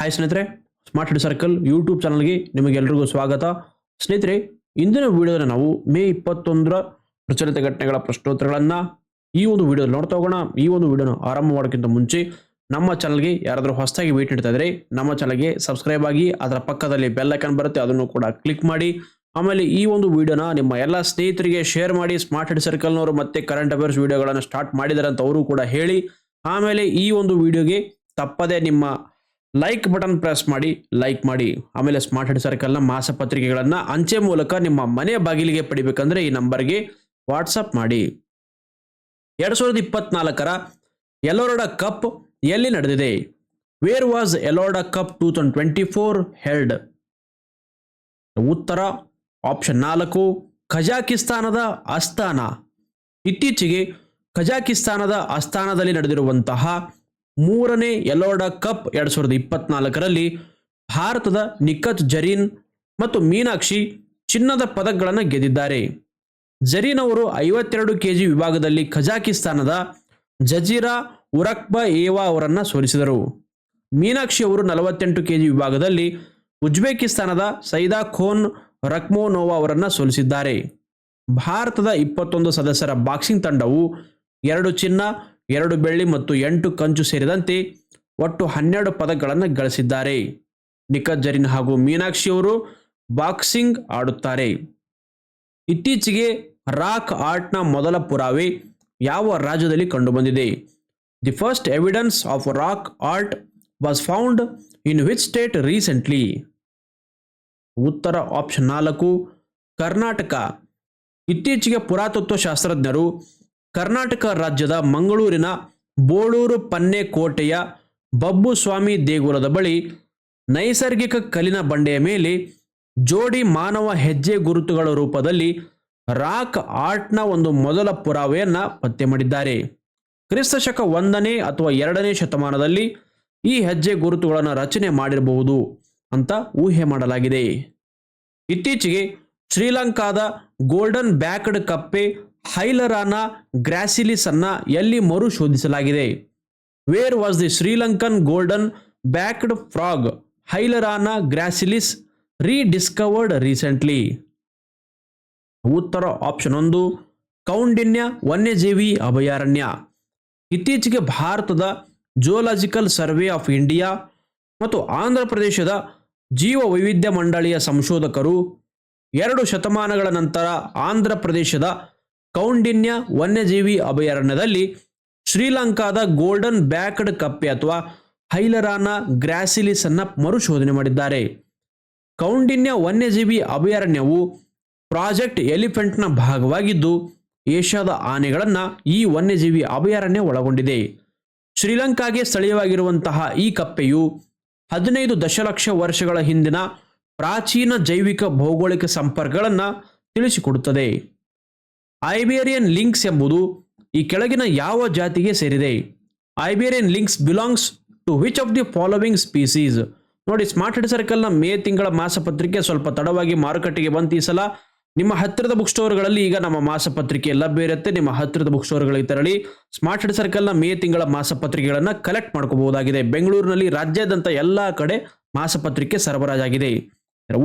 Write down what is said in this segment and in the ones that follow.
Hi ಸ್ನೇಹಿತರೆ smart head circle YouTube ಚಾನಲ್ಗೆ ನಿಮಗೆಲ್ಲರಿಗೂ ಸ್ವಾಗತ. ಸ್ನೇಹಿತರೆ, ಇಂದಿನ ವಿಡಿಯೋದಲ್ಲಿ ನಾವು ಮೇ ಇಪ್ಪತ್ತೊಂದರ ಪ್ರಚಲಿತ ಘಟನೆಗಳ ಪ್ರಶ್ನೋತ್ತರಗಳನ್ನು ಈ ಒಂದು ವಿಡಿಯೋದಲ್ಲಿ ನೋಡ್ತಾ ಹೋಗೋಣ. ಈ ಒಂದು ವಿಡಿಯೋನ ಆರಂಭ ಮಾಡೋಕ್ಕಿಂತ ಮುಂಚೆ ನಮ್ಮ ಚಾನಲ್ಗೆ ಯಾರಾದರೂ ಹೊಸದಾಗಿ ಭೇಟಿ ನೀಡ್ತಾ ಇದ್ರೆ ನಮ್ಮ ಚಾನಲ್ಗೆ ಸಬ್ಸ್ಕ್ರೈಬ್ ಆಗಿ, ಅದರ ಪಕ್ಕದಲ್ಲಿ ಬೆಲ್ ಐಕನ್ ಬರುತ್ತೆ, ಅದನ್ನು ಕೂಡ ಕ್ಲಿಕ್ ಮಾಡಿ. ಆಮೇಲೆ ಈ ಒಂದು ವಿಡಿಯೋನ ನಿಮ್ಮ ಎಲ್ಲ ಸ್ನೇಹಿತರಿಗೆ ಶೇರ್ ಮಾಡಿ. ಸ್ಮಾರ್ಟ್ ಹೆಡ್ ಸರ್ಕಲ್ನವರು ಮತ್ತೆ ಕರೆಂಟ್ ಅಫೇರ್ಸ್ ವಿಡಿಯೋಗಳನ್ನು ಸ್ಟಾರ್ಟ್ ಮಾಡಿದ್ದಾರೆ ಅಂತ ಅವರು ಕೂಡ ಹೇಳಿ. ಆಮೇಲೆ ಈ ಒಂದು ವಿಡಿಯೋಗೆ ತಪ್ಪದೇ ನಿಮ್ಮ ಲೈಕ್ ಬಟನ್ ಪ್ರೆಸ್ ಮಾಡಿ ಲೈಕ್ ಮಾಡಿ. ಆಮೇಲೆ ಸ್ಮಾರ್ಟ್ ಹೆಡ್ ಸರ್ಕಲ್ನ ಮಾಸಪತ್ರಿಕೆಗಳನ್ನು ಅಂಚೆ ಮೂಲಕ ನಿಮ್ಮ ಮನೆ ಬಾಗಿಲಿಗೆ ಪಡಿಬೇಕಂದ್ರೆ ಈ ನಂಬರ್ಗೆ ವಾಟ್ಸಪ್ ಮಾಡಿ. ಎರಡ್ ಸಾವಿರದ ಇಪ್ಪತ್ನಾಲ್ಕರ ಎಲೋರಡ ಕಪ್ ಎಲ್ಲಿ ನಡೆದಿದೆ? Where was Elorda cup two thousand twenty four held ಉತ್ತರ ಆಪ್ಷನ್ ನಾಲ್ಕು ಕಜಾಕಿಸ್ತಾನದ ಅಸ್ಥಾನ ಇತ್ತೀಚೆಗೆ ಕಜಾಕಿಸ್ತಾನದ ಅಸ್ಥಾನದಲ್ಲಿ ನಡೆದಿರುವಂತಹ ಮೂರನೇ ಎಲೋಡ ಕಪ್ ಎರಡ್ ಸಾವಿರದ ಇಪ್ಪತ್ನಾಲ್ಕರಲ್ಲಿ ಭಾರತದ ನಿಖತ್ ಜರೀನ್ ಮತ್ತು ಮೀನಾಕ್ಷಿ ಚಿನ್ನದ ಪದಕಗಳನ್ನು ಗೆದ್ದಿದ್ದಾರೆ. ಜರೀನ್ ಅವರು ಐವತ್ತೆರಡು ಕೆಜಿ ವಿಭಾಗದಲ್ಲಿ ಖಜಾಕಿಸ್ತಾನದ ಜಜೀರಾ ಉರಕ್ಬ ಏವಾ ಅವರನ್ನು ಸೋಲಿಸಿದರು. ಮೀನಾಕ್ಷಿ ಅವರು ನಲವತ್ತೆಂಟು ಕೆಜಿ ವಿಭಾಗದಲ್ಲಿ ಉಜ್ಬೇಕಿಸ್ತಾನದ ಸೈದಾ ಖೋನ್ ರಕ್ಮೋನೋವಾ ಅವರನ್ನು ಸೋಲಿಸಿದ್ದಾರೆ. ಭಾರತದ ಇಪ್ಪತ್ತೊಂದು ಸದಸ್ಯರ ಬಾಕ್ಸಿಂಗ್ ತಂಡವು ಎರಡು ಚಿನ್ನ ಎರಡು ಬೆಳ್ಳಿ ಮತ್ತು ಎಂಟು ಕಂಚು ಸೇರಿದಂತೆ ಒಟ್ಟು ಹನ್ನೆರಡು ಪದಕಗಳನ್ನು ಗಳಿಸಿದ್ದಾರೆ. ನಿಖತ್ ಜರೀನ್ ಹಾಗೂ ಮೀನಾಕ್ಷಿ ಅವರು ಬಾಕ್ಸಿಂಗ್ ಆಡುತ್ತಾರೆ. ಇತ್ತೀಚೆಗೆ ರಾಕ್ ಆರ್ಟ್ನ ಮೊದಲ ಪುರಾವೆ ಯಾವ ರಾಜ್ಯದಲ್ಲಿ ಕಂಡುಬಂದಿದೆ? The first evidence of rock art was found in which state recently? ಉತ್ತರ ಆಪ್ಷನ್ ನಾಲ್ಕು, ಕರ್ನಾಟಕ. ಇತ್ತೀಚೆಗೆ ಪುರಾತತ್ವ ಶಾಸ್ತ್ರಜ್ಞರು ಕರ್ನಾಟಕ ರಾಜ್ಯದ ಮಂಗಳೂರಿನ ಬೋಳೂರು ಪನ್ನೆ ಕೋಟೆಯ ಬಬ್ಬು ಸ್ವಾಮಿ ದೇಗುಲದ ಬಳಿ ನೈಸರ್ಗಿಕ ಕಲ್ಲಿನ ಬಂಡೆಯ ಮೇಲೆ ಜೋಡಿ ಮಾನವ ಹೆಜ್ಜೆ ಗುರುತುಗಳ ರೂಪದಲ್ಲಿ ರಾಕ್ ಆರ್ಟ್ನ ಒಂದು ಮೊದಲ ಪುರಾವೆಯನ್ನು ಪತ್ತೆ ಮಾಡಿದ್ದಾರೆ. ಕ್ರಿಸ್ತ ಶಕ ಒಂದನೇ ಅಥವಾ ಎರಡನೇ ಶತಮಾನದಲ್ಲಿ ಈ ಹೆಜ್ಜೆ ಗುರುತುಗಳನ್ನು ರಚನೆ ಮಾಡಿರಬಹುದು ಅಂತ ಊಹೆ ಮಾಡಲಾಗಿದೆ. ಇತ್ತೀಚೆಗೆ ಶ್ರೀಲಂಕಾದ ಗೋಲ್ಡನ್ ಬ್ಯಾಕ್ಡ್ ಕಪ್ಪೆ ಹೈಲರಾನ ಗ್ರಾಸಿಲಿಸ್ ಅನ್ನ ಎಲ್ಲಿ ಮರುಶೋಧಿಸಲಾಗಿದೆ? Where was the Sri Lankan golden backed frog Hylarana gracilis rediscovered recently. ಉತ್ತರ ಆಪ್ಷನ್ ಒಂದು, ಕೌಂಡಿನ್ಯ ವನ್ಯಜೀವಿ ಅಭಯಾರಣ್ಯ. ಇತ್ತೀಚೆಗೆ ಭಾರತದ ಜುವಲಾಜಿಕಲ್ ಸರ್ವೆ ಆಫ್ ಇಂಡಿಯಾ ಮತ್ತು ಆಂಧ್ರ ಪ್ರದೇಶದ ಜೀವ ವೈವಿಧ್ಯ ಮಂಡಳಿಯ ಸಂಶೋಧಕರು ಎರಡು ಶತಮಾನಗಳ ನಂತರ ಆಂಧ್ರ ಪ್ರದೇಶದ ಕೌಂಡಿನ್ಯ ವನ್ಯಜೀವಿ ಅಭಯಾರಣ್ಯದಲ್ಲಿ ಶ್ರೀಲಂಕಾದ ಗೋಲ್ಡನ್ ಬ್ಯಾಕ್ಡ್ ಕಪ್ಪೆ ಅಥವಾ ಹೈಲರಾನ ಗ್ರಾಸಿಲಿಸ್ ಅನ್ನ ಮರುಶೋಧನೆ ಮಾಡಿದ್ದಾರೆ. ಕೌಂಡಿನ್ಯ ವನ್ಯಜೀವಿ ಅಭಯಾರಣ್ಯವು ಪ್ರಾಜೆಕ್ಟ್ ಎಲಿಫೆಂಟ್ನ ಭಾಗವಾಗಿದ್ದು, ಏಷ್ಯಾದ ಆನೆಗಳನ್ನು ಈ ವನ್ಯಜೀವಿ ಅಭಯಾರಣ್ಯ ಒಳಗೊಂಡಿದೆ. ಶ್ರೀಲಂಕಾಗೆ ಸ್ಥಳೀಯವಾಗಿರುವಂತಹ ಈ ಕಪ್ಪೆಯು ಹದಿನೈದು ದಶಲಕ್ಷ ವರ್ಷಗಳ ಹಿಂದಿನ ಪ್ರಾಚೀನ ಜೈವಿಕ ಭೌಗೋಳಿಕ ಸಂಪರ್ಕಗಳನ್ನು ತಿಳಿಸಿಕೊಡುತ್ತದೆ. ಐಬೇರಿಯನ್ ಲಿಂಕ್ಸ್ ಎಂಬುದು ಈ ಕೆಳಗಿನ ಯಾವ ಜಾತಿಗೆ ಸೇರಿದೆ? Iberian lynx belongs to which of the following species? ನೋಡಿ, ಸ್ಮಾರ್ಟ್ ಹೆಡ್ ಸರ್ಕಲ್ನ ಮೇ ತಿಂಗಳ ಮಾಸಪತ್ರಿಕೆ ಸ್ವಲ್ಪ ತಡವಾಗಿ ಮಾರುಕಟ್ಟೆಗೆ ಬಂತು. ಈ ಸಲ ನಿಮ್ಮ ಹತ್ತಿರದ ಬುಕ್ ಸ್ಟೋರ್ಗಳಲ್ಲಿ ಈಗ ನಮ್ಮ ಮಾಸಪತ್ರಿಕೆ ಲಭ್ಯ ಇರುತ್ತೆ. ನಿಮ್ಮ ಹತ್ತಿರದ ಬುಕ್ ಸ್ಟೋರ್ಗಳಿಗೆ ತೆರಳಿ ಸ್ಮಾರ್ಟ್ ಹೆಡ್ ಸರ್ಕಲ್ನ ಮೇ ತಿಂಗಳ ಮಾಸಪತ್ರಿಕೆಗಳನ್ನು ಕಲೆಕ್ಟ್ ಮಾಡ್ಕೋಬಹುದಾಗಿದೆ. ಬೆಂಗಳೂರಿನಲ್ಲಿ ರಾಜ್ಯಾದ್ಯಂತ ಎಲ್ಲ ಕಡೆ ಮಾಸಪತ್ರಿಕೆ ಸರಬರಾಜಾಗಿದೆ.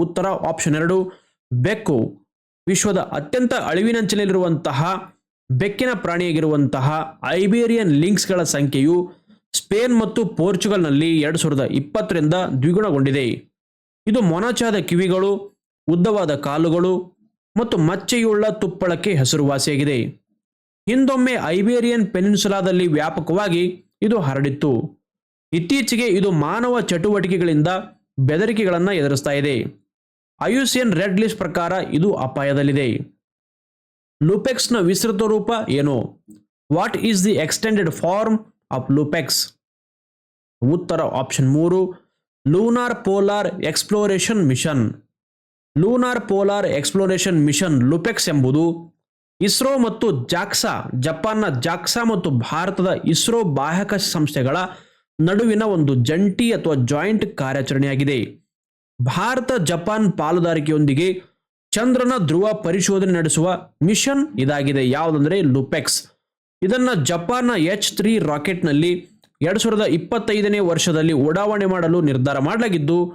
ಉತ್ತರ ಆಪ್ಷನ್ ಎರಡು, ಬೆಕ್ಕು. ವಿಶ್ವದ ಅತ್ಯಂತ ಅಳಿವಿನಂಚಿನಲ್ಲಿರುವಂತಹ ಬೆಕ್ಕಿನ ಪ್ರಾಣಿಯಾಗಿರುವಂತಹ ಐಬೇರಿಯನ್ ಲಿಂಕ್ಸ್ಗಳ ಸಂಖ್ಯೆಯು ಸ್ಪೇನ್ ಮತ್ತು ಪೋರ್ಚುಗಲ್ನಲ್ಲಿ ಎರಡು ಸಾವಿರದ ಇಪ್ಪತ್ತರಿಂದ ದ್ವಿಗುಣಗೊಂಡಿದೆ. ಇದು ಮೊನಚಾದ ಕಿವಿಗಳು, ಉದ್ದವಾದ ಕಾಲುಗಳು ಮತ್ತು ಮಚ್ಚೆಯುಳ್ಳ ತುಪ್ಪಳಕ್ಕೆ ಹೆಸರುವಾಸಿಯಾಗಿದೆ. ಹಿಂದೊಮ್ಮೆ ಐಬೇರಿಯನ್ ಪೆನಿನ್ಸುಲಾದಲ್ಲಿ ವ್ಯಾಪಕವಾಗಿ ಇದು ಹರಡಿತ್ತು. ಇತ್ತೀಚೆಗೆ ಇದು ಮಾನವ ಚಟುವಟಿಕೆಗಳಿಂದ ಬೆದರಿಕೆಗಳನ್ನು ಎದುರಿಸ್ತಾ ಇದೆ. ಐಯುಸಿಎನ್ ರೆಡ್ ಲಿಸ್ಟ್ ಪ್ರಕಾರ ಇದು ಅಪಾಯದಲ್ಲಿದೆ. ಲೂಪೆಕ್ಸ್ನ ವಿಸ್ತೃತ ರೂಪ ಏನು? What is the extended form of LUPEX ಉತ್ತರ ಆಪ್ಷನ್ ಮೂರು lunar polar exploration mission lunar polar exploration mission LUPEX ಎಂಬುದು ಇಸ್ರೋ ಮತ್ತು ಜಾಕ್ಸಾ, ಜಪಾನ್ನ ಜಾಕ್ಸಾ ಮತ್ತು ಭಾರತದ ಇಸ್ರೋ ಬಾಹ್ಯಾಕಾಶ ಸಂಸ್ಥೆಗಳ ನಡುವಿನ ಒಂದು ಜಂಟಿ ಅಥವಾ ಜಾಯಿಂಟ್ ಕಾರ್ಯಾಚರಣೆಯಾಗಿದೆ. ಭಾರತ ಜಪಾನ್ ಪಾಲುದಾರಿಕೆಯೊಂದಿಗೆ ಚಂದ್ರನ ಧ್ರುವ ಪರಿಶೋಧನೆ ನಡೆಸುವ ಮಿಷನ್ ಇದಾಗಿದೆ. ಯಾವುದಂದ್ರೆ ಲುಪೆಕ್ಸ್. ಇದನ್ನ ಜಪಾನ್ನ ಎಚ್ ತ್ರೀ ರಾಕೆಟ್ನಲ್ಲಿ ಎರಡು ಸಾವಿರದ ಇಪ್ಪತ್ತೈದನೇ ವರ್ಷದಲ್ಲಿ ಉಡಾವಣೆ ಮಾಡಲು ನಿರ್ಧಾರ ಮಾಡಲಾಗಿದ್ದು,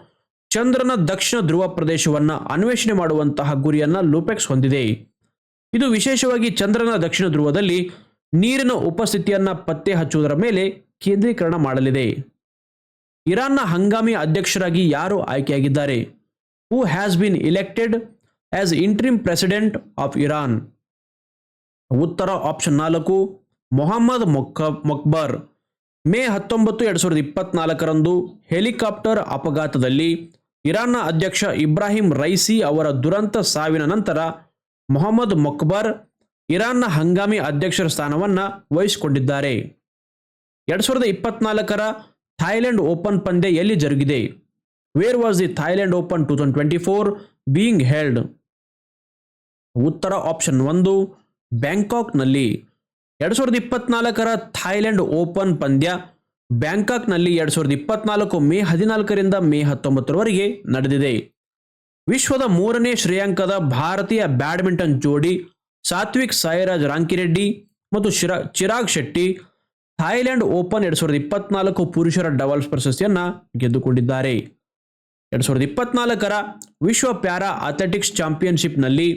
ಚಂದ್ರನ ದಕ್ಷಿಣ ಧ್ರುವ ಪ್ರದೇಶವನ್ನು ಅನ್ವೇಷಣೆ ಮಾಡುವಂತಹ ಗುರಿಯನ್ನ ಲುಪೆಕ್ಸ್ ಹೊಂದಿದೆ. ಇದು ವಿಶೇಷವಾಗಿ ಚಂದ್ರನ ದಕ್ಷಿಣ ಧ್ರುವದಲ್ಲಿ ನೀರಿನ ಉಪಸ್ಥಿತಿಯನ್ನ ಪತ್ತೆ ಹಚ್ಚುವುದರ ಮೇಲೆ ಕೇಂದ್ರೀಕರಣ ಮಾಡಲಿದೆ. ಇರಾನ್ನ ಹಂಗಾಮಿ ಅಧ್ಯಕ್ಷರಾಗಿ ಯಾರು ಆಯ್ಕೆಯಾಗಿದ್ದಾರೆ? Who has been elected as interim president of Iran ಉತ್ತರ ಆಪ್ಷನ್ ನಾಲ್ಕು, ಮೊಹಮ್ಮದ್ ಮೊಕ್ಕ, ಮೊಕ್ಬರ್. ಮೇ ಹತ್ತೊಂಬತ್ತು, ಎರಡು ಸಾವಿರದ ಇಪ್ಪತ್ನಾಲ್ಕರಂದು ಹೆಲಿಕಾಪ್ಟರ್ ಅಪಘಾತದಲ್ಲಿ ಇರಾನ್ನ ಅಧ್ಯಕ್ಷ ಇಬ್ರಾಹಿಂ ರೈಸಿ ಅವರ ದುರಂತ ಸಾವಿನ ನಂತರ ಮೊಹಮ್ಮದ್ ಮೊಕ್ಬರ್ ಇರಾನ್ನ ಹಂಗಾಮಿ ಅಧ್ಯಕ್ಷರ ಸ್ಥಾನವನ್ನು ವಹಿಸಿಕೊಂಡಿದ್ದಾರೆ. ಎರಡು ಸಾವಿರದ ಇಪ್ಪತ್ನಾಲ್ಕರ ಥಾಯ್ಲೆಂಡ್ ಓಪನ್ ಪಂದ್ಯ ಎಲ್ಲಿ ಜರುಗಿದೆ? Where was the Thailand open two thousand twenty four being held ಉತ್ತರ ಆಪ್ಷನ್ ಒಂದು, ಬ್ಯಾಂಕಾಕ್ನಲ್ಲಿ. ಎರಡು ಸಾವಿರದ ಇಪ್ಪತ್ನಾಲ್ಕರ ಥಾಯ್ಲೆಂಡ್ ಓಪನ್ ಪಂದ್ಯ ಬ್ಯಾಂಕಾಕ್ನಲ್ಲಿ ಎರಡು ಸಾವಿರದ ಇಪ್ಪತ್ನಾಲ್ಕು ಮೇ ಹದಿನಾಲ್ಕರಿಂದ ಮೇ ಹತ್ತೊಂಬತ್ತರವರೆಗೆ ನಡೆದಿದೆ. ವಿಶ್ವದ ಮೂರನೇ ಶ್ರೇಯಾಂಕದ ಭಾರತೀಯ ಬ್ಯಾಡ್ಮಿಂಟನ್ ಜೋಡಿ ಸಾತ್ವಿಕ್ ಸಾಯಿರಾಜ್ ರಾಂಕಿರೆಡ್ಡಿ ಮತ್ತು ಶಿರಾ, ಚಿರಾಗ್ ಶೆಟ್ಟಿ ಥಾಯ್ಲೆಂಡ್ ಓಪನ್ ಎರಡು ಸಾವಿರದ ಇಪ್ಪತ್ನಾಲ್ಕು ಪುರುಷರ ಡಬಲ್ಸ್ ಪ್ರಶಸ್ತಿಯನ್ನ ಗೆದ್ದುಕೊಂಡಿದ್ದಾರೆ. ಎರಡ್ ಸಾವಿರದ ಇಪ್ಪತ್ನಾಲ್ಕರ ವಿಶ್ವ ಪ್ಯಾರಾ ಅಥ್ಲೆಟಿಕ್ಸ್ ಚಾಂಪಿಯನ್ಶಿಪ್ನಲ್ಲಿ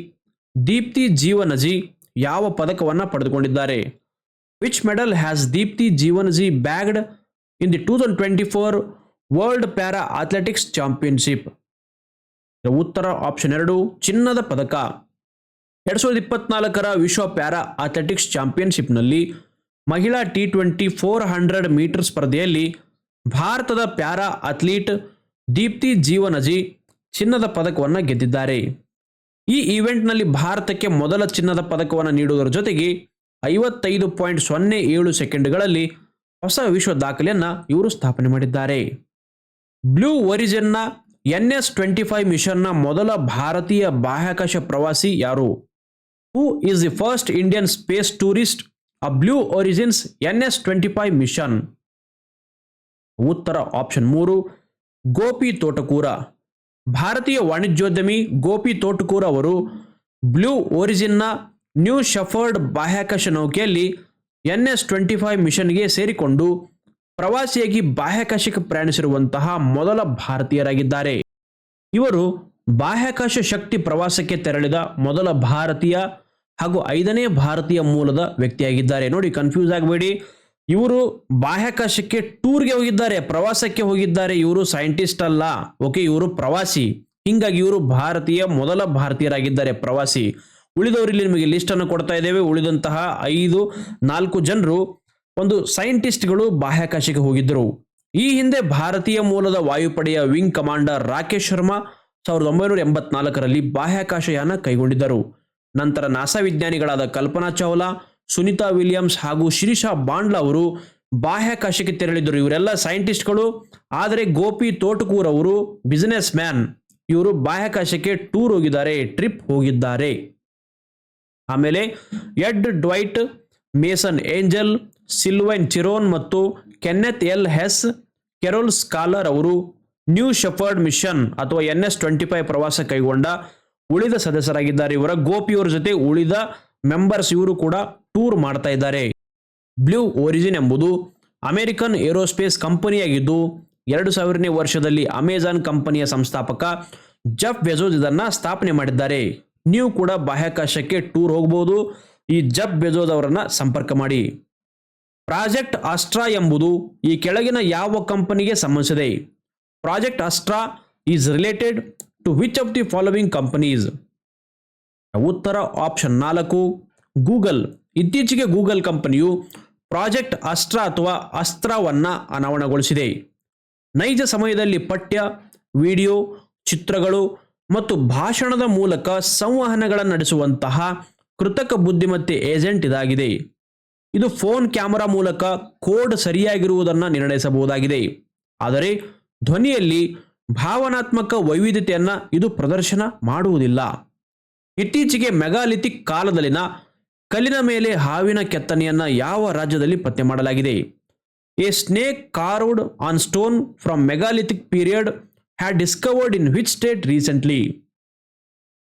ದೀಪ್ತಿ ಜೀವನಜಿ ಯಾವ ಪದಕವನ್ನು ಪಡೆದುಕೊಂಡಿದ್ದಾರೆ. Which medal has Deepthi Jeevanji bagged in the two thousand twenty four world para athletics championship. ಉತ್ತರ ಆಪ್ಷನ್ ಎರಡು, ಚಿನ್ನದ ಪದಕ. ಎರಡು ಸಾವಿರದ ಇಪ್ಪತ್ನಾಲ್ಕರ ವಿಶ್ವ ಪ್ಯಾರಾ ಅಥ್ಲೆಟಿಕ್ಸ್ ಚಾಂಪಿಯನ್ಶಿಪ್ನಲ್ಲಿ ಮಹಿಳಾ T twenty four hundred meter ಸ್ಪರ್ಧೆಯಲ್ಲಿ ಭಾರತದ ಪ್ಯಾರಾ ಅಥ್ಲೀಟ್ ದೀಪ್ತಿ ಜೀವನಜಿ ಚಿನ್ನದ ಪದಕವನ್ನು ಗೆದ್ದಿದ್ದಾರೆ. ಈ ಈವೆಂಟ್ನಲ್ಲಿ ಭಾರತಕ್ಕೆ ಮೊದಲ ಚಿನ್ನದ ಪದಕವನ್ನು ನೀಡುವುದರ ಜೊತೆಗೆ ಐವತ್ತೈದು ಪಾಯಿಂಟ್ ಸೊನ್ನೆ ಏಳು ಸೆಕೆಂಡ್ಗಳಲ್ಲಿ ಹೊಸ ವಿಶ್ವ ದಾಖಲೆಯನ್ನು ಇವರು ಸ್ಥಾಪನೆ ಮಾಡಿದ್ದಾರೆ. ಬ್ಲೂ ಒರಿಜಿನ್ನ ಎನ್ ಎಸ್ ಟ್ವೆಂಟಿ ಫೈವ್ ಮಿಷನ್ನ ಮೊದಲ ಭಾರತೀಯ ಬಾಹ್ಯಾಕಾಶ ಪ್ರವಾಸಿ ಯಾರು? Who is the first Indian space tourist a Blue Origin's N S twenty five mission ಉತ್ತರ ಆಪ್ಷನ್ ಮೂರು, ಗೋಪಿ ತೋಟಕೂರ. ಭಾರತೀಯ ವಾಣಿಜ್ಯೋದ್ಯಮಿ ಗೋಪಿ ತೋಟಕೂರ ಅವರು ಬ್ಲೂ ಒರಿಜಿನ್ನ ನ್ಯೂ ಶಫರ್ಡ್ ಬಾಹ್ಯಾಕಾಶ ನೌಕೆಯಲ್ಲಿ ಎನ್ ಎಸ್ ಟ್ವೆಂಟಿ ಫೈವ್ ಮಿಷನ್ಗೆ ಸೇರಿಕೊಂಡು ಪ್ರವಾಸಿಯಾಗಿ ಬಾಹ್ಯಾಕಾಶಕ್ಕೆ ಪ್ರಯಾಣಿಸಿರುವಂತಹ ಮೊದಲ ಭಾರತೀಯರಾಗಿದ್ದಾರೆ. ಇವರು ಬಾಹ್ಯಾಕಾಶ ಶಕ್ತಿ ಪ್ರವಾಸಕ್ಕೆ ತೆರಳಿದ ಮೊದಲ ಭಾರತೀಯ ಹಾಗೂ ಐದನೇ ಭಾರತೀಯ ಮೂಲದ ವ್ಯಕ್ತಿಯಾಗಿದ್ದಾರೆ. ನೋಡಿ ಕನ್ಫ್ಯೂಸ್ ಆಗಬೇಡಿ. ಇವರು ಬಾಹ್ಯಾಕಾಶಕ್ಕೆ ಟೂರ್ಗೆ ಹೋಗಿದ್ದಾರೆ, ಪ್ರವಾಸಕ್ಕೆ ಹೋಗಿದ್ದಾರೆ. ಇವರು ಸೈಂಟಿಸ್ಟ್ ಅಲ್ಲ. ಓಕೆ ಇವರು ಪ್ರವಾಸಿ. ಹಿಂಗಾಗಿ ಇವರು ಭಾರತೀಯ, ಮೊದಲ ಭಾರತೀಯರಾಗಿದ್ದಾರೆ ಪ್ರವಾಸಿ. ಉಳಿದವರಲ್ಲಿ ನಿಮಗೆ ಲಿಸ್ಟ್ ಅನ್ನು ಕೊಡ್ತಾ ಇದ್ದೇವೆ. ಉಳಿದಂತಹ ಐದು, ನಾಲ್ಕು ಜನರು ಒಂದು ಸೈಂಟಿಸ್ಟ್ಗಳು ಬಾಹ್ಯಾಕಾಶಕ್ಕೆ ಹೋಗಿದ್ದರು. ಈ ಹಿಂದೆ ಭಾರತೀಯ ಮೂಲದ ವಾಯುಪಡೆಯ ವಿಂಗ್ ಕಮಾಂಡರ್ ರಾಕೇಶ್ ಶರ್ಮಾ ಸಾವಿರದ ಒಂಬೈನೂರ ಎಂಬತ್ನಾಲ್ಕರಲ್ಲಿ ಬಾಹ್ಯಾಕಾಶಯಾನ ಕೈಗೊಂಡಿದ್ದರು. ನಂತರ ನಾಸಾ ವಿಜ್ಞಾನಿಗಳಾದ ಕಲ್ಪನಾ ಚಾವ್ಲಾ, ಸುನಿತಾ ವಿಲಿಯಮ್ಸ್ ಹಾಗೂ ಶಿರೀಷಾ ಬಾಂಡ್ಲಾ ಅವರು ಬಾಹ್ಯಾಕಾಶಕ್ಕೆ ತೆರಳಿದ್ದರು. ಇವರೆಲ್ಲ ಸೈಂಟಿಸ್ಟ್ಗಳು, ಆದರೆ ಗೋಪಿ ತೋಟಕೂರ್ ಅವರು ಬಿಸಿನೆಸ್ ಮ್ಯಾನ್ ಇವರು ಬಾಹ್ಯಾಕಾಶಕ್ಕೆ ಟೂರ್ ಹೋಗಿದ್ದಾರೆ ಟ್ರಿಪ್ ಹೋಗಿದ್ದಾರೆ. ಆಮೇಲೆ Ed Dwight, Mason Angel, Sylvain Chiron ಮತ್ತು Kenneth L Hess, Carol Schaller ಅವರು ನ್ಯೂ ಶೆಫರ್ಡ್ ಮಿಷನ್ ಅಥವಾ ಎನ್ ಎಸ್ ಟ್ವೆಂಟಿ ಫೈವ್ ಪ್ರವಾಸ ಕೈಗೊಂಡ ಉಳಿದ ಸದಸ್ಯರಾಗಿದ್ದಾರೆ. ಇವರ ಗೋಪಿಯವರ ಜೊತೆ ಉಳಿದ ಮೆಂಬರ್ಸ್ ಇವರು ಕೂಡ ಟೂರ್ ಮಾಡ್ತಾ ಇದ್ದಾರೆ. ಬ್ಲೂ ಒರಿಜಿನ್ ಎಂಬುದು ಅಮೆರಿಕನ್ ಏರೋಸ್ಪೇಸ್ ಕಂಪನಿಯಾಗಿದ್ದು, ಎರಡು ಸಾವಿರನೇ ವರ್ಷದಲ್ಲಿ ಅಮೆಜಾನ್ ಕಂಪನಿಯ ಸಂಸ್ಥಾಪಕ ಜಫ್ ಬೆಜೋಸ್ ಇದನ್ನ ಸ್ಥಾಪನೆ ಮಾಡಿದ್ದಾರೆ. ನೀವು ಕೂಡ ಬಾಹ್ಯಾಕಾಶಕ್ಕೆ ಟೂರ್ ಹೋಗಬಹುದು ಈ ಜಫ್ ಬೆಜೋಸ್ ಅವರನ್ನ ಸಂಪರ್ಕ ಮಾಡಿ. ಪ್ರಾಜೆಕ್ಟ್ ಅಸ್ಟ್ರಾ ಎಂಬುದು ಈ ಕೆಳಗಿನ ಯಾವ ಕಂಪನಿಗೆ ಸಂಬಂಧಿಸಿದೆ? Project Astra is related to which of the following companies ಉತ್ತರ ಆಪ್ಷನ್ ನಾಲ್ಕು ಗೂಗಲ್ ಇತ್ತೀಚೆಗೆ ಗೂಗಲ್ ಕಂಪನಿಯು ಪ್ರಾಜೆಕ್ಟ್ ಅಸ್ತ್ರ ಅಥವಾ ಅಸ್ತ್ರವನ್ನು ಅನಾವರಣಗೊಳಿಸಿದೆ. ನೈಜ ಸಮಯದಲ್ಲಿ ಪಠ್ಯ, ವಿಡಿಯೋ, ಚಿತ್ರಗಳು ಮತ್ತು ಭಾಷಣದ ಮೂಲಕ ಸಂವಹನಗಳನ್ನು ನಡೆಸುವಂತಹ ಕೃತಕ ಬುದ್ಧಿಮತ್ತೆ ಏಜೆಂಟ್ ಇದಾಗಿದೆ. ಇದು ಫೋನ್ ಕ್ಯಾಮರಾ ಮೂಲಕ ಕೋಡ್ ಸರಿಯಾಗಿರುವುದನ್ನು ನಿರ್ಣಯಿಸಬಹುದಾಗಿದೆ. ಆದರೆ ಧ್ವನಿಯಲ್ಲಿ ಭಾವನಾತ್ಮಕ ವೈವಿಧ್ಯತೆಯನ್ನ ಇದು ಪ್ರದರ್ಶನ ಮಾಡುವುದಿಲ್ಲ. ಇತ್ತೀಚೆಗೆ ಮೆಗಾಲಿಥಿಕ್ ಕಾಲದಲ್ಲಿನ ಕಲ್ಲಿನ ಮೇಲೆ ಹಾವಿನ ಕೆತ್ತನೆಯನ್ನ ಯಾವ ರಾಜ್ಯದಲ್ಲಿ ಪತ್ತೆ ಮಾಡಲಾಗಿದೆ? A snake carved on stone from megalithic period had discovered in which state recently?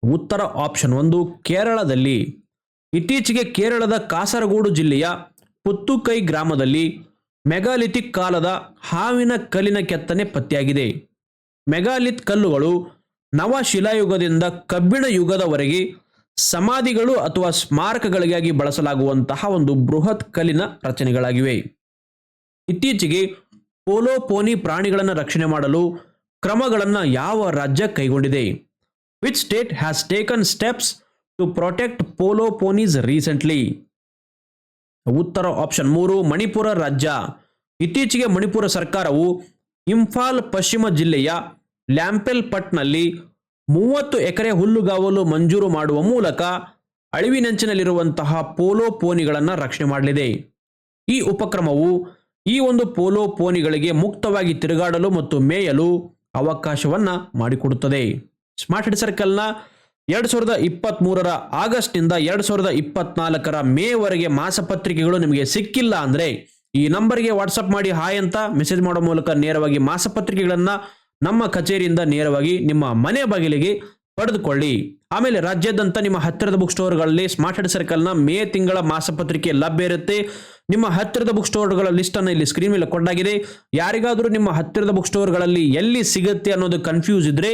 ಉತ್ತರ ಆಪ್ಷನ್ ಒಂದು, ಕೇರಳದಲ್ಲಿ. ಇತ್ತೀಚೆಗೆ ಕೇರಳದ ಕಾಸರಗೋಡು ಜಿಲ್ಲೆಯ ಪುತ್ತುಕೈ ಗ್ರಾಮದಲ್ಲಿ ಮೆಗಾಲಿಥಿಕ್ ಕಾಲದ ಹಾವಿನ ಕಲ್ಲಿನ ಕೆತ್ತನೆ ಪತ್ತೆಯಾಗಿದೆ. ಮೆಗಾಲಿತ್ ಕಲ್ಲುಗಳು ನವಶಿಲಾಯುಗದಿಂದ ಕಬ್ಬಿಣ ಯುಗದವರೆಗೆ ಸಮಾಧಿಗಳು ಅಥವಾ ಸ್ಮಾರಕಗಳಿಗಾಗಿ ಬಳಸಲಾಗುವಂತಹ ಒಂದು ಬೃಹತ್ ಕಲ್ಲಿನ ರಚನೆಗಳಾಗಿವೆ. ಇತ್ತೀಚೆಗೆ ಪೋಲೋಪೋನಿ ಪ್ರಾಣಿಗಳನ್ನು ರಕ್ಷಣೆ ಮಾಡಲು ಕ್ರಮಗಳನ್ನು ಯಾವ ರಾಜ್ಯ ಕೈಗೊಂಡಿದೆ? Which state has taken steps to protect polo ponies recently ಉತ್ತರ ಆಪ್ಷನ್ ಮೂರು, ಮಣಿಪುರ ರಾಜ್ಯ. ಇತ್ತೀಚೆಗೆ ಮಣಿಪುರ ಸರ್ಕಾರವು ಇಂಫಾಲ್ ಪಶ್ಚಿಮ ಜಿಲ್ಲೆಯ ಲ್ಯಾಂಪೆಲ್ ಪಟ್ನಲ್ಲಿ ಮೂವತ್ತು ಎಕರೆ ಹುಲ್ಲುಗಾವಲು ಮಂಜೂರು ಮಾಡುವ ಮೂಲಕ ಅಳಿವಿನಂಚಿನಲ್ಲಿರುವಂತಹ ಪೋಲೋ ಪೋನಿಗಳನ್ನು ರಕ್ಷಣೆ ಮಾಡಲಿದೆ. ಈ ಉಪಕ್ರಮವು ಈ ಒಂದು ಪೋಲೋ ಪೋನಿಗಳಿಗೆ ಮುಕ್ತವಾಗಿ ತಿರುಗಾಡಲು ಮತ್ತು ಮೇಯಲು ಅವಕಾಶವನ್ನ ಮಾಡಿಕೊಡುತ್ತದೆ. ಸ್ಮಾರ್ಟ್ ಹೆಡ್ ಸರ್ಕಲ್ನ ಎರಡು ಸಾವಿರದ ಇಪ್ಪತ್ತ್ ಮೂರರ ಆಗಸ್ಟ್ನಿಂದ ಎರಡು ಸಾವಿರದ ಇಪ್ಪತ್ನಾಲ್ಕರ ಮೇವರೆಗೆ ಮಾಸಪತ್ರಿಕೆಗಳು ನಿಮಗೆ ಸಿಕ್ಕಿಲ್ಲ ಅಂದರೆ ಈ ನಂಬರ್ಗೆ ವಾಟ್ಸಪ್ ಮಾಡಿ ಹಾಯ್ ಅಂತ ಮೆಸೇಜ್ ಮಾಡೋ ಮೂಲಕ ನೇರವಾಗಿ ಮಾಸಪತ್ರಿಕೆಗಳನ್ನು ನಮ್ಮ ಕಚೇರಿಯಿಂದ ನೇರವಾಗಿ ನಿಮ್ಮ ಮನೆ ಬಾಗಿಲಿಗೆ ಪಡೆದುಕೊಳ್ಳಿ. ಆಮೇಲೆ ರಾಜ್ಯಾದ್ಯಂತ ನಿಮ್ಮ ಹತ್ತಿರದ ಬುಕ್ ಸ್ಟೋರ್ಗಳಲ್ಲಿ ಸ್ಮಾರ್ಟ್ ಹೆಡ್ ಸರ್ಕಲ್ನ ಮೇ ತಿಂಗಳ ಮಾಸಪತ್ರಿಕೆ ಲಭ್ಯ ಇರುತ್ತೆ. ನಿಮ್ಮ ಹತ್ತಿರದ ಬುಕ್ ಸ್ಟೋರ್ಗಳ ಲಿಸ್ಟನ್ನು ಇಲ್ಲಿ ಸ್ಕ್ರೀನ್ ಮೇಲೆ ಕೊಡಲಾಗಿದೆ ಯಾರಿಗಾದರೂ ನಿಮ್ಮ ಹತ್ತಿರದ ಬುಕ್ ಸ್ಟೋರ್ಗಳಲ್ಲಿ ಎಲ್ಲಿ ಸಿಗುತ್ತೆ ಅನ್ನೋದು ಕನ್ಫ್ಯೂಸ್ ಇದ್ರೆ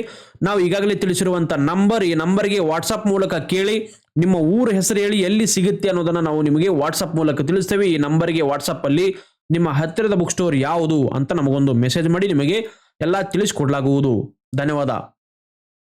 ನಾವು ಈಗಾಗಲೇ ತಿಳಿಸಿರುವಂಥ ನಂಬರ್ ಈ ನಂಬರ್ಗೆ ವಾಟ್ಸಪ್ ಮೂಲಕ ಕೇಳಿ, ನಿಮ್ಮ ಊರ ಹೆಸರು ಹೇಳಿ ಎಲ್ಲಿ ಸಿಗುತ್ತೆ ಅನ್ನೋದನ್ನು ನಾವು ನಿಮಗೆ ವಾಟ್ಸಪ್ ಮೂಲಕ ತಿಳಿಸ್ತೇವೆ. ಈ ನಂಬರ್ಗೆ ವಾಟ್ಸಪ್ಪಲ್ಲಿ ನಿಮ್ಮ ಹತ್ತಿರದ ಬುಕ್ ಸ್ಟೋರ್ ಯಾವುದು ಅಂತ ನಮಗೊಂದು ಮೆಸೇಜ್ ಮಾಡಿ, ನಿಮಗೆ ಎಲ್ಲ ತಿಳಿಸಿಕೊಡಲಾಗುವುದು. ಧನ್ಯವಾದ.